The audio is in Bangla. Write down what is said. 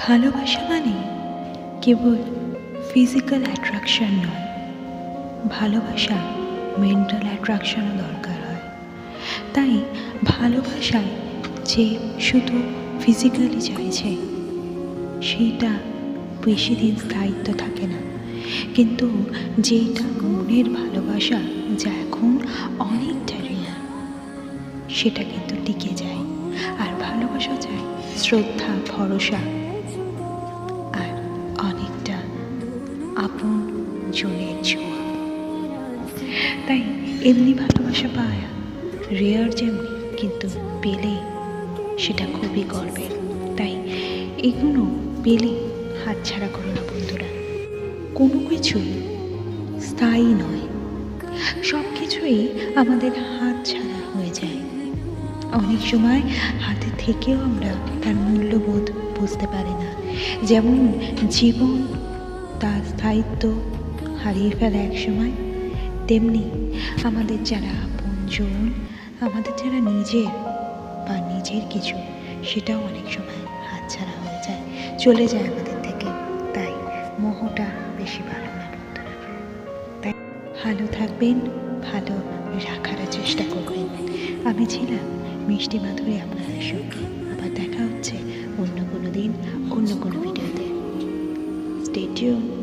ভালোবাসা মানে কেবল ফিজিক্যাল অ্যাট্রাকশন নয়, ভালোবাসা মেন্টাল অ্যাট্রাকশনও দরকার হয়। তাই ভালোবাসায় যে শুধু ফিজিক্যালি চাইছে, সেইটা বেশি দিন স্থায়িত্ব থাকে না। কিন্তু যেটা মনের ভালোবাসা যা এখন অনেকটা রেয়ার সেটা কিন্তু টিকে যায়। আর ভালোবাসা চাই শ্রদ্ধা, ভরসা আপন জনের ছোঁয়া। তাই এমনি ভালোবাসা পাওয়া রেয়ার যেমনি, কিন্তু পেলে সেটা খুবই গর্বের। তাই এগুলো পেলে হাত হাতছাড়া করো না বন্ধুরা। কোনো কিছুই স্থায়ী নয়। সব কিছুই আমাদের হাত ছাড়া হয়ে যায়। অনেক সময় হাতে থেকেও আমরা তার মূল্যবোধ বুঝতে পারি না। যেমন জীবন তার স্থায়িত্ব হারিয়ে ফেলে এক সময়, তেমনি আমাদের যারা আপনজন, আমাদের যারা নিজের বা নিজের কিছু, সেটাও অনেক সময় হাতছাড়া হয়ে যায়, চলে যায় আমাদের থেকে। তাই মোহটা বেশি ভালো না বন্ধুরা। তাই ভালো থাকবেন, ভালো রাখার চেষ্টা করবেন। আমি ছিলাম মিষ্টি মাধুরী আপনাদের সঙ্গে। আবার দেখা হচ্ছে অন্য কোনো দিন, অন্য কোনো ভিডিওতে। স্টেটিউন